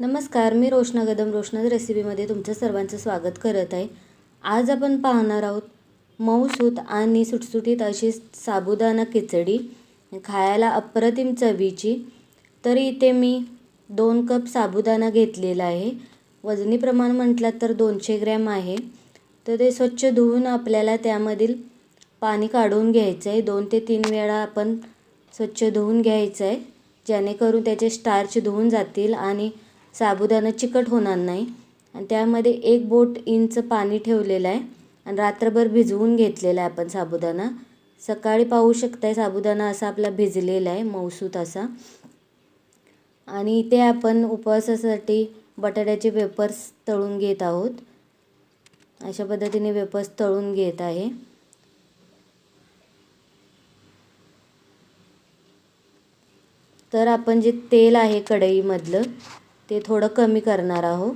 नमस्कार मी रोशना कदम रोशनाज रेसिपीमध्ये तुमचं सर्वांचं स्वागत करत आहे. आज आपण पाहणार आहोत मऊसूत आणि सुटसुटीत अशी साबुदाणा खिचडी. खायला अप्रतिम चवीची. तर इथे मी दोन कप साबुदाणा घेतलेला आहे. वजनी प्रमाण म्हटलं तर दोनशे ग्रॅम आहे. तर ते स्वच्छ धुवून आपल्याला त्यामधील पाणी काढून घ्यायचं आहे. दोन ते तीन वेळा आपण स्वच्छ धुवून घ्यायचं आहे. जेणेकरून त्याचे स्टार्च धुवून जातील आणि साबुदाणा चिकट होणार नाही. आणि त्यामध्ये एक बोट इंच पाणी ठेवलेलं आहे. आणि रात्रभर भिजवून घेतलेला आहे आपण साबुदाणा. सकाळी पाहू शकताय साबुदाणा असा आपला भिजलेला आहे मौसूत असा. आणि इथे आपण उपवासासाठी बटाट्याचे वेपर्स तळून घेत आहोत. अशा पद्धतीने वेपर्स तळून घेत आहे. तर आपण जे तेल आहे कढईमधलं ते थोडं कमी करणार आहो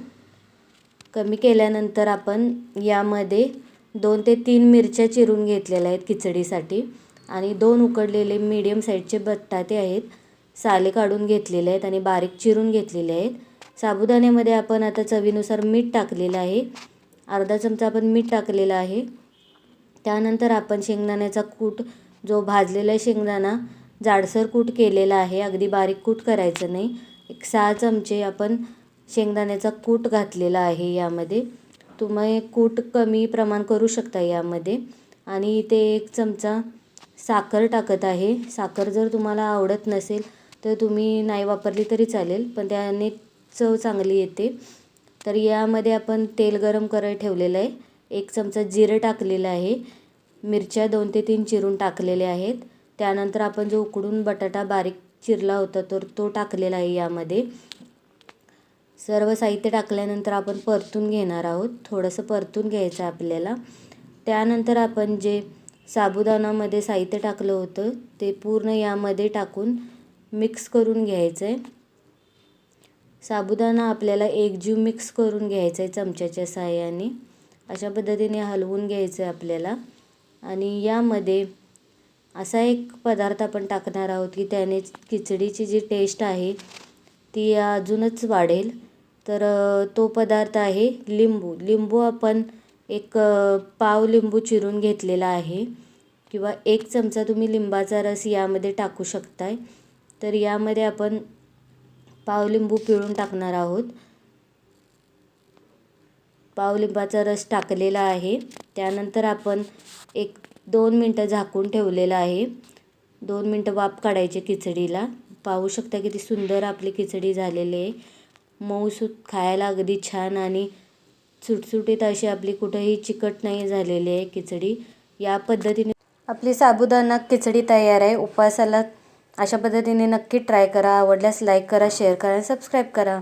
कमी केल्यानंतर आपण यामध्ये दोन ते तीन मिरच्या चिरून घेतलेल्या आहेत खिचडीसाठी. आणि दोन उकडलेले मीडियम साईजचे बटाटे आहेत साले काढून घेतलेले आहेत आणि बारीक चिरून घेतलेले आहेत. साबुदाण्यामध्ये आपण आता चवीनुसार मीठ टाकलेलं आहे. अर्धा चमचा आपण मीठ टाकलेलं आहे. त्यानंतर आपण शेंगदाण्याचा कूट जो भाजलेला शेंगदाणा जाडसर कूट केलेला आहे. अगदी बारीक कूट करायचं नाही. एक सहा चमचे आपण शेंगदाण्याचा कूट घातलेला आहे यामध्ये. तुम्ही कूट कमी प्रमाण करू शकता यामध्ये. आणि इथे एक चमचा साखर टाकत आहे. साखर जर तुम्हाला आवडत नसेल तर तुम्ही नाही वापरली तरी चालेल पण त्याने चव चांगली येते. तर यामध्ये आपण तेल गरम करायला ठेवलेलं आहे. एक चमचा जिरं टाकलेलं आहे. मिरच्या दोन ते तीन चिरून टाकलेल्या आहेत. त्यानंतर आपण जो उकडून बटाटा बारीक चिरला होता तर तो टाकलेला आहे यामध्ये. सर्व साहित्य टाकल्यानंतर आपण परतून घेणार आहोत. थोडंसं परतून घ्यायचं आपल्याला. त्यानंतर आपण जे साबुदाणामध्ये साहित्य टाकलं होतं ते पूर्ण यामध्ये टाकून मिक्स करून घ्यायचं आहे. साबुदाणा आपल्याला एकजीव मिक्स करून घ्यायचा आहे चमच्याच्या सहाय्याने. अशा पद्धतीने हलवून घ्यायचं आहे आपल्याला. आणि यामध्ये असा एक पदार्थ आपण टाकणार आहोत की त्याने खिचडीची जी टेस्ट आहे ती अजूनच वाढेल. तर तो पदार्थ आहे लिंबू. लिंबू आपण एक पाव लिंबू चिरून घेतलेला आहे किंवा एक चमचा तुम्ही लिंबाचा रस यामध्ये टाकू शकताय. तर यामध्ये आपण पाव लिंबू पिळून टाकणार आहोत. पावलिंबाचा रस टाकलेला आहे. त्यानंतर आपण एक दोन मिनटं झाकून ठेवलेलं आहे. दोन मिनटं वाफ काढायचे खिचडीला. पाहू शकता किती सुंदर आपली खिचडी झालेली आहे. मऊसूत खायला अगदी छान आणि सुटसुटीत अशी आपली कुठंही चिकट नाही झालेली आहे खिचडी. या पद्धतीने आपली साबुदाणा खिचडी तयार आहे. उपवासाला अशा पद्धतीने नक्की ट्राय करा. आवडल्यास लाईक करा शेअर करा सबस्क्राईब करा.